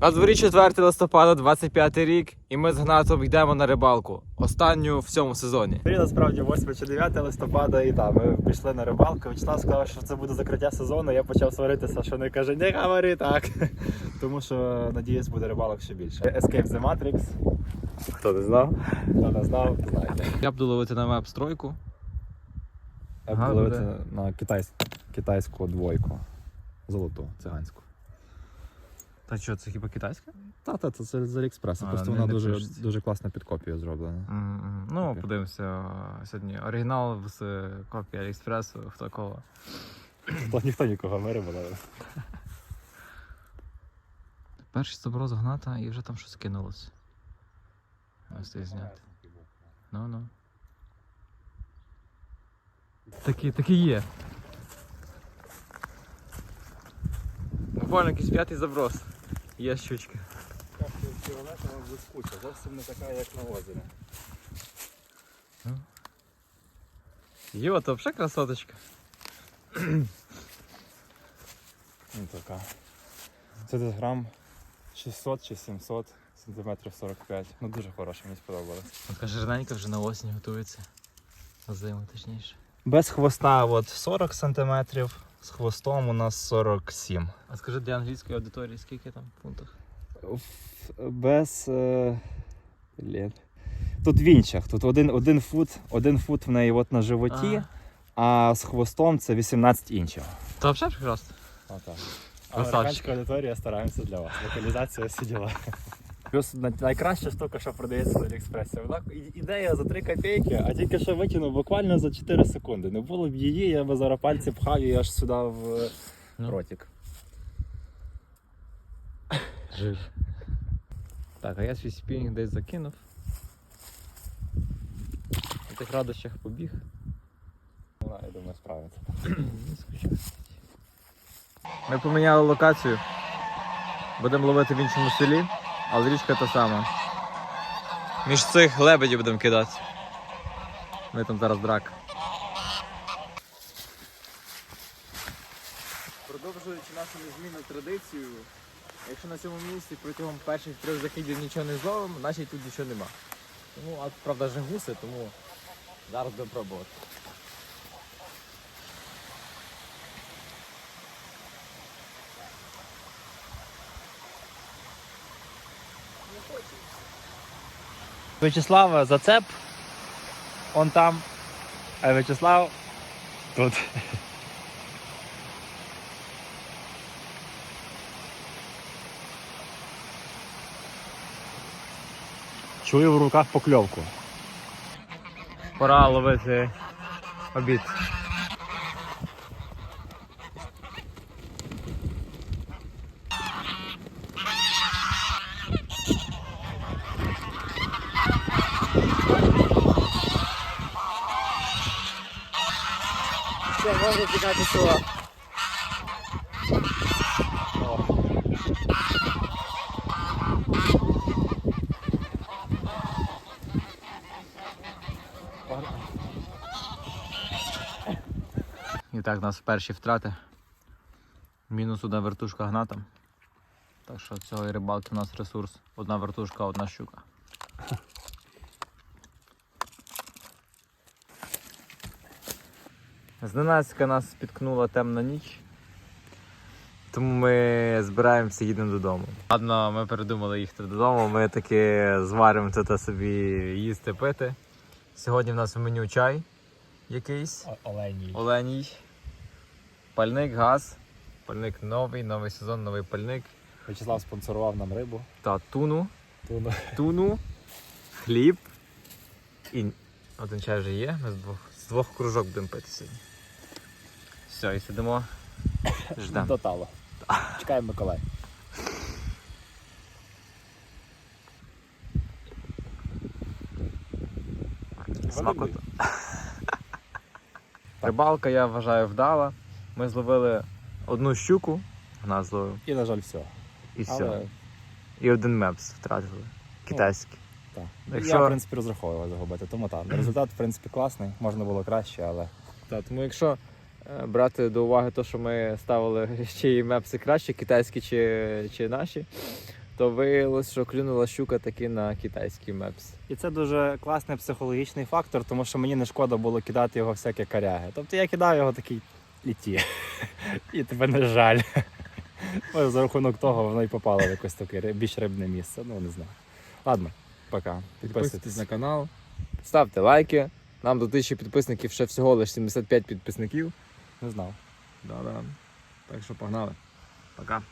На дворі 4 листопада, 25 рік, і ми з Гнатом йдемо на рибалку. Останню в цьому сезоні. Сьогодні насправді 8 чи 9 листопада, і там ми пішли на рибалку. Вячеслав сказав, що це буде закриття сезону. Я почав сваритися, що не каже, не говори так. Тому що надіюсь, буде рибалок ще більше. Escape the Matrix. Хто не знав? Хто не знав, знаєте. Я буду ловити на веб-стройку. Я Ага, буду ловити на китайсь... китайську двойку. Золоту, циганську. Та що, це хіба китайська? Та, та, це з з Аліекспреса. А, Просто не- вона не дуже, пишеться. дуже класно під копію зроблена. М-м. Ну, Окей. подивимося сьогодні. Оригінал з копії Аліекспресу, хто кого. То ніхто нікого не рибалив. Перший заброс гната і вже там щось кинулось. Ось це зняти. Ну ну. Такі, такі є. Буквально якийсь п'ятий заброс. Є щучка. Фіолетова блискуча, зовсім не така, як на озері. Йо, то взагалі красоточка. Ну, така. Це десь грам 600 чи 700 сантиметрів 45. Ну дуже хороше, мені сподобалось. Така жирненька вже на осінь готується. На зиму точніше. Без хвоста от 40 сантиметрів, з хвостом у нас 47. А скажи для англійської аудиторії, скільки там в фунтах? Без. Е... блін. Тут в інших. Тут один, один, фут, один фут в неї от на животі, а, з хвостом це 18 інчів. Та взагалі прекрасно. Американська аудиторія стараємося для вас. Локалізація всі діла. Плюс на- найкраща штука, що продається на Аліекспресі. Вона ідея за 3 копійки, а тільки що викинув буквально за 4 секунди. Не було б її, я би зараз пальці пхав її аж сюди в е, Ну. ротик. Жив. Так, а я свій спінінг десь закинув. На тих радощах побіг. Вона, я думаю, справиться. Ми поміняли локацію. Будемо ловити в іншому селі, але річка та сама. Між цих лебедів будемо кидати. Ми там зараз драк. Продовжуючи нашу незмінну традицію, якщо на цьому місці протягом перших трьох закидів нічого не зловимо, значить тут нічого нема. Тому, а правда вже гуси, тому зараз будемо пробувати. Вячеслава зацеп. Он там. А Вячеслав тут. Чую в руках покльовку. Пора ловити обід. Можна тікати села. І так, у нас перші втрати. Мінус одна вертушка гната. Так що цього рибалки у нас ресурс. Одна вертушка, одна щука. Зненацька нас спіткнула темна ніч. Тому ми збираємося їдемо додому. Ладно, ми передумали їхати додому. Ми таки зваримо тут собі їсти пити. Сьогодні в нас в меню чай якийсь. Оленій. Оленій. Пальник, газ. Пальник новий, новий сезон, новий пальник. Вячеслав спонсорував нам рибу. Та туну, Туну. туну, хліб. І один чай вже є. Ми з двох, з двох кружок будемо пити сьогодні. Все, і сидимо. Ждемо. До талу. Чекаємо Миколай. Смакота. Рибалка, я вважаю, вдала. Ми зловили одну щуку, вона зловив, І, на жаль, все. і все. Але І один мепс втратили. Китайський. Так. Якщо- Я, в принципі, розраховував загубити, тому так. Результат, в принципі, класний, можна було краще, але Так, тому якщо е, брати до уваги те, що ми ставили ще й мепси краще, китайські чи, чи наші, то виявилось, що клюнула щука таки на китайський мепс. І це дуже класний психологічний фактор, тому що мені не шкода було кидати його всякі коряги. Тобто я кидав його такий і ті. І тебе не жаль. За рахунок того воно і попало в якесь таке більш рибне місце. Ну не знаю. Ладно, пока. Підписуйтесь. на канал, ставте лайки. Нам до тисячі підписників ще всього лише 75 підписників. Не знав. Да-да. Так що погнали. Пока.